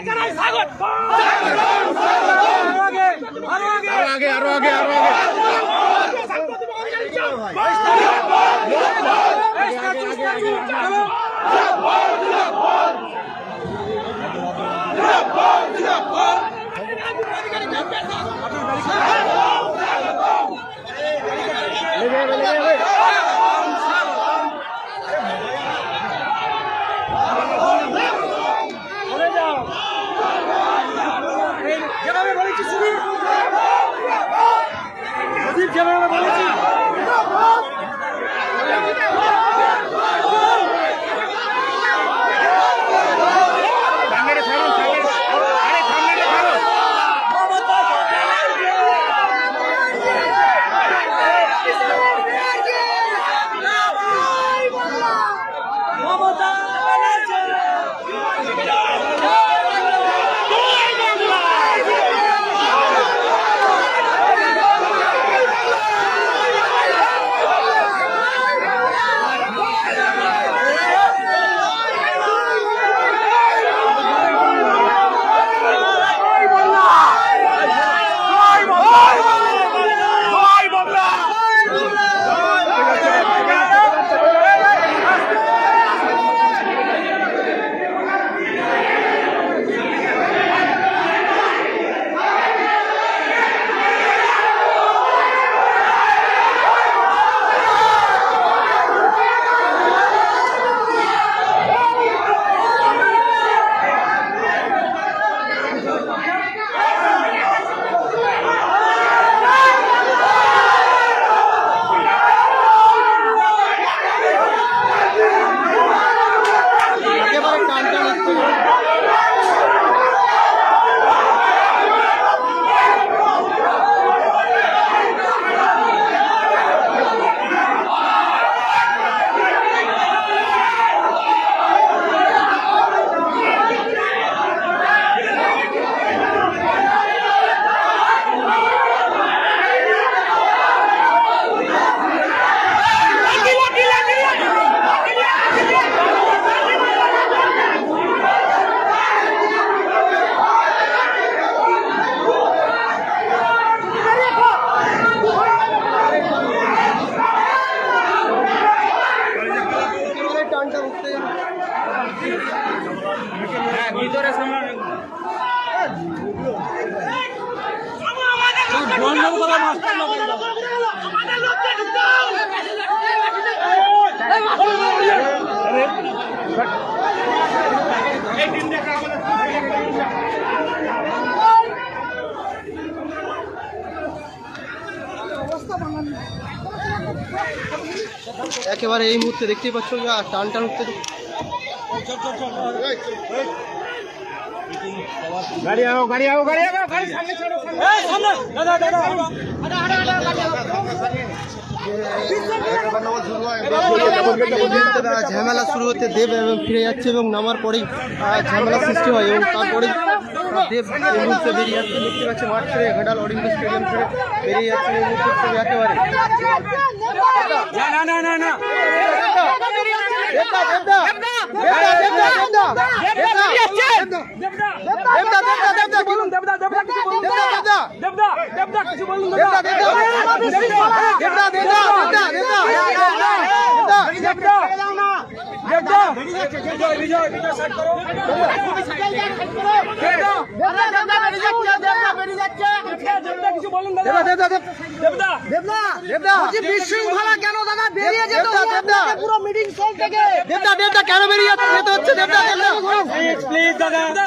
জানাই স্বাগত আরও আগে আরও আগে আরও আগে একেবারে এই মুহূর্তে দেখতেই পাচ্ছ টান টান উঠতে গাড়ি আও গাড়ি আও গাড়ি আও গাড়ি সামনে ছাড়ো সামনে। এই সামনে। দাদা দাদা ঝামেলা শুরু হতে দেব এবং ফিরে যাচ্ছে এবং নামার পরেই ঝামেলা সৃষ্টি হয় এবং তারপরেই দেব এই মুহূর্তে বেরিয়ে যাচ্ছে। দেখতে পাচ্ছে মাঠ ছেড়ে ঘাটাল অলিম্পিক স্টেডিয়াম ছেড়ে বেরিয়ে যাচ্ছে এই মুহূর্তে একেবারে। না না না না। কিছু বলুন দেবদা দেবদা দেবদা দেবদা বিশৃঙ্খলা মিটিং স্থল থেকে দেবদা, দেবদা, কেন বেরিয়ে যাচ্ছে? যেতে হচ্ছে, দেবদা, প্লিজ দাদা।